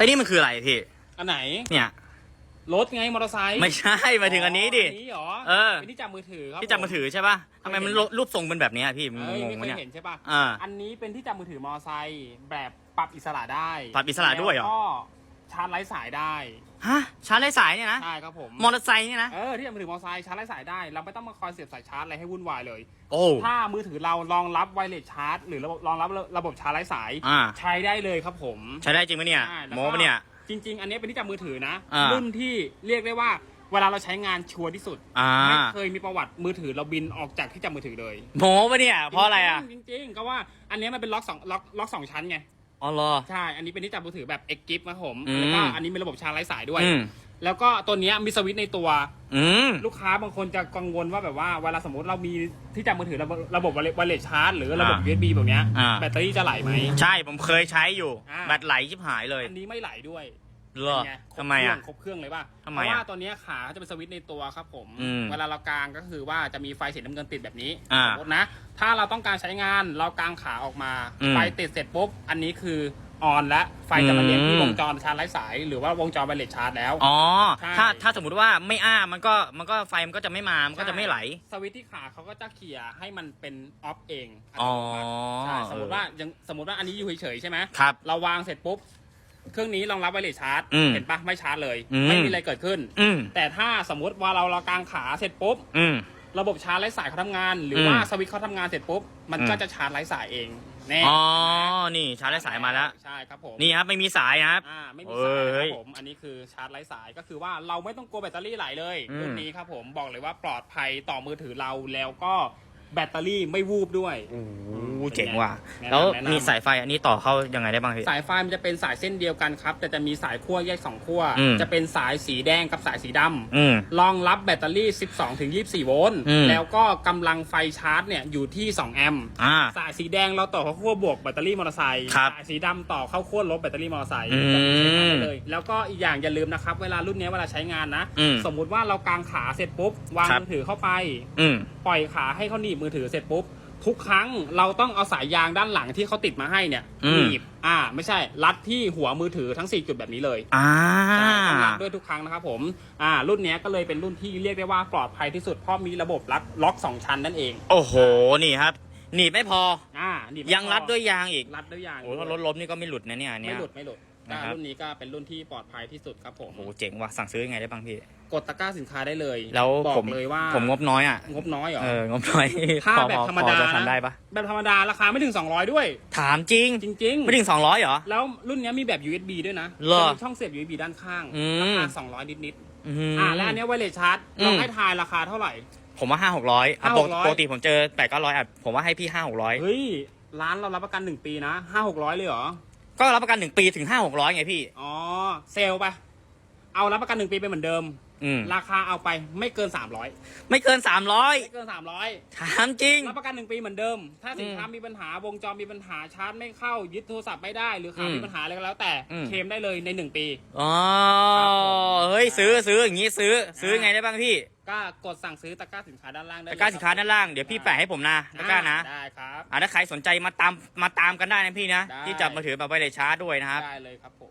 ไอ้ยนี่มันคืออะไรพี่ อันไหน เนี่ย รถไงมอเตอร์ไซค์ไม่ใช่หมายถึงอันนี้ดิ อันนี้เหรอเออเป็นที่จับมือถือครับที่จับมือถือใช่ป่ะทำไมมันรูปทรงเป็นแบบเนี้ยพี่มันเอ้ยงไม่งเควะยเนี่ย เห็นใช่ป่ะ อ่าอันนี้เป็นที่จับมือถือมอเตอร์ไซค์แบบปรับอิสระได้ปรับอิสระด้วยเหรอ แล้วก็ ชาร์จไร้สายได้ ฮะชาร์จไร้สายเนี่ยนะ ใช่ครับผม มอเตอร์ไซค์เนี่ยนะ เออที่จับมือถือมอเตอร์ไซค์ชาร์จไร้สายได้ เราไม่ต้องมาคอยเสียบสายชาร์จอะไรให้วุ่นวายเลย โอ้ ถ้ามือถือเรารองรับไวเลสชาร์จ หรือระบบรองรับระบบชาร์จไร้สาย อ่า ใช้ได้เลยครับผมใช้ได้จริงปะเนี่ยใช่แล้วโมก็ปะเนี่ย จริง ๆ อันนี้เป็นที่จับมือถือนะ อ่ารุ่นที่เรียกได้ว่าเวลาเราใช้งานชัวร์ที่สุด อ่าไม่เคยมีประวัติมือถือเราบินออกจากที่จับมือถือเลยโมปะเนี่ยเพราะอะไรอะ จริงๆก็ว่าอันนี้มันเป็นล็อกสองล็อกล็อกสองชั้นไง อ๋อเหรอ ใช่ อันนี้เป็นที่จับมือถือแบบเอ็กกิฟนะครับผมอืม แล้วก็อันนี้มีระบบชาร์จไร้สายด้วย อืมแล้วก็ตัวเนี้ยมีสวิตช์ในตัว อืม ลูกค้าบางคนจะกังวลว่าแบบว่าเวลาสมมติเรามีที่จับมือถือระบบระบบไวเลสชาร์จหรือระบบ อ่า USB แบบเนี้ยอ่า แบตเตอรี่จะไหลไหม ใช่ผมเคยใช้อยู่ อ่า แบตไหลชิบหายเลย อันนี้ไม่ไหลด้วย เหรอเป็นไงครบทำไมอะเครื่องครบเครื่องเลยป่ะทำไมเพราะอะว่าตัวเนี้ยขาเขาจะเป็นสวิตช์ในตัวครับผม อืมเวลาเรากางก็คือว่าจะมีไฟสีน้ำเงินติดแบบนี้อ่าสมมตินะ ถ้าเราต้องการใช้งานเรากางขาออกมา อืมไฟติดเสร็จปุ๊บ อันนี้คือออนและไฟจะมาเลี้ยงที่อืม วงจรชาร์จไร้สาย หรือว่าวงจรไวเลสชาร์จแล้ว อ๋อ ใช่ ถ้าถ้าสมมติว่าไม่อ้ามันก็มันก็ไฟมันก็จะไม่มา มันก็จะไม่ไหล สวิตช์ที่ขาเขาก็จะเขี่ยให้มันเป็นออฟเองอ๋อใช่สมมติว่ายังสมมติว่าอันนี้อยู่เฉยๆใช่ไหมครับ เราวางเสร็จปุ๊บ เครื่องนี้รองรับไวเลสชาร์จ อืมเห็นปะไม่ชาร์จเลย อืม ไม่มีอะไรเกิดขึ้น อืมแต่ถ้าสมมติว่าเราเรากางขาเสร็จปุ๊บ อืม ระบบชาร์จไร้สายเขาทำงาน หรือมว่าสวิตช์เขาทำงานเสร็จปุ๊บ มันอืมก็จะชาร์จไร้สายเองแน่อ๋อ นี่ชาร์จไร้สายมาแล้ว ใช่ครับผมนี่ครับไม่มีสายนะครับ อ่าไม่มีเอ้สายนะคยรับผม อันนี้คือชาร์จไร้สายก็คือว่าเราไม่ต้องกลัวแบตเตอรี่ไหลเลยอืม รุ่นนี้ครับผมบอกเลยว่าปลอดภัยต่อมือถือเราแล้วก็ แบตเตอรี่ไม่วูบด้วย โอ้ป็นไเจ๋งว่ะ แนะนำแล้วแนะนำ มีสายไฟอันนี้ต่อเข้ายังไงได้บ้างพี่ สายไฟมันจะเป็นสายเส้นเดียวกันครับ แต่จะมีสายขั้วแยกสองขั้วอืม จะเป็นสายสีแดงกับสายสีดำอืม รองรับแบตเตอรี่ 12 ถึง 24 โวลต์อืม แล้วก็กำลังไฟชาร์จเนี่ยอยู่ที่ 2 แอมป์อ่า สายสีแดงเราต่อเข้าขั้วบวกแบตเตอรี่มอเตอร์ไซค์ครับสายสีดำต่อเข้าขั้วลบแบตเตอรี่มอเตอร์ไซค์อืมแบบนี้ใช้งานได้เลย แล้วก็อีกอย่างอย่าลืมนะครับ เวลารุ่นนี้เวลาใช้งานนะ อืมสมมุติว่าเรากางขาเสร็จปุ๊บวางครับ มือถือเข้าไป อืมปล่อยขาให้เขาหนีบมือถือเสร็จปุ๊บ ทุกครั้งเราต้องเอาสายยางด้านหลังที่เขาติดมาให้เนี่ยอืม หนีบอ่า ไม่ใช่ รัดที่หัวมือถือทั้ง 4 จุดแบบนี้เลยอ่า ใช่ต้องรัดด้วยทุกครั้งนะครับผมอ่า รุ่นเนี้ยก็เลยเป็นรุ่นที่เรียกได้ว่าปลอดภัยที่สุดเพราะมีระบบล็อกล็อกสองชั้นนั่นเองโอ้โห นี่ครับ หนีบไม่พอ อ่าหนีบไม่ยังรัดด้วยยางอีกรัดด้วยยางโอ้ถ้ารถล้มนี่ก็ไม่หลุดนะเนี่ยอันเนี้ไม่ย หลุดไม่หลุด นะครับก็รุ่นนี้ก็เป็นรุ่นที่ปลอดภัยที่สุดครับผม โอ้โหเจ๋งว่ะสั่งซื้อยังไงได้บ้างพี่ กดตะกร้าสินค้าได้เลยแล้วบอผกมเลยว่าผมงบน้อยอะ งบน้อยเหรอ เอองบน้อยถ้าพอแบบพอธรรมดาพอจะนะ ทำได้ปะแบบธรรมดาราคาไม่ถึง 200 ด้วย ถามจริง จริง ไม่ถึงสองร้อยเหรอ ๆ แล้วรุ่นเนี้ยมีแบบ USB ด้วยนะเหรอจะมีช่องเสียบ USB ด้านข้างอืม ราคา200 นิดอืมๆอ่าและอันเนี้ยไวเลสชาร์จอืม ลองให้ทายราคาเท่าไหร่ ผมว่าห้าหกร้อย500 ปกติผมเจอแปดเก้าร้อยอะผมว่าให้พี่ห้าหกร้อยเฮ้ย ร้านเรารับประกัน 1 ปีนะ 5 600 เลยเหรอ ก็รับประกันหนึ่งปีถึงห้าหกร้อยไงพี่ อ๋อ เซลล์ไปเอารับประกันหนึ่งปีไปเหมือนเดิม อืมราคาเอาไปไม่เกิน 300 ไม่เกินสามร้อยไม่เกิน 300ถามจริง รับประกันหนึ่งปีเหมือนเดิม ถ้าสินค้าอืมมีปัญหาวงจรมีปัญหาชาร์จไม่เข้า ยึดโทรศัพท์ไม่ได้ หรือขาอืมมีปัญหาอะไรก็แล้วแต่อืม เคลมได้เลยในหนึ่งปี อ๋อครับผมเฮ้ยซื้อซื้ออย่างงี้ซื้อซื้อไงได้บ้างพี่ก็กดสั่งซื้อตะกร้าสินค้าด้านล่างได้ตะกร้าสินค้าด้านล่างเดี๋ยวพี่แปะให้ผมนะตะกร้านะ ได้ครับ อ่าถ้าใครสนใจมาตามมาตามกันได้นะพี่นะ ได้ ที่จับมาถือแบบไว้เลยชาร์จด้วยนะครับ ได้เลยครับผม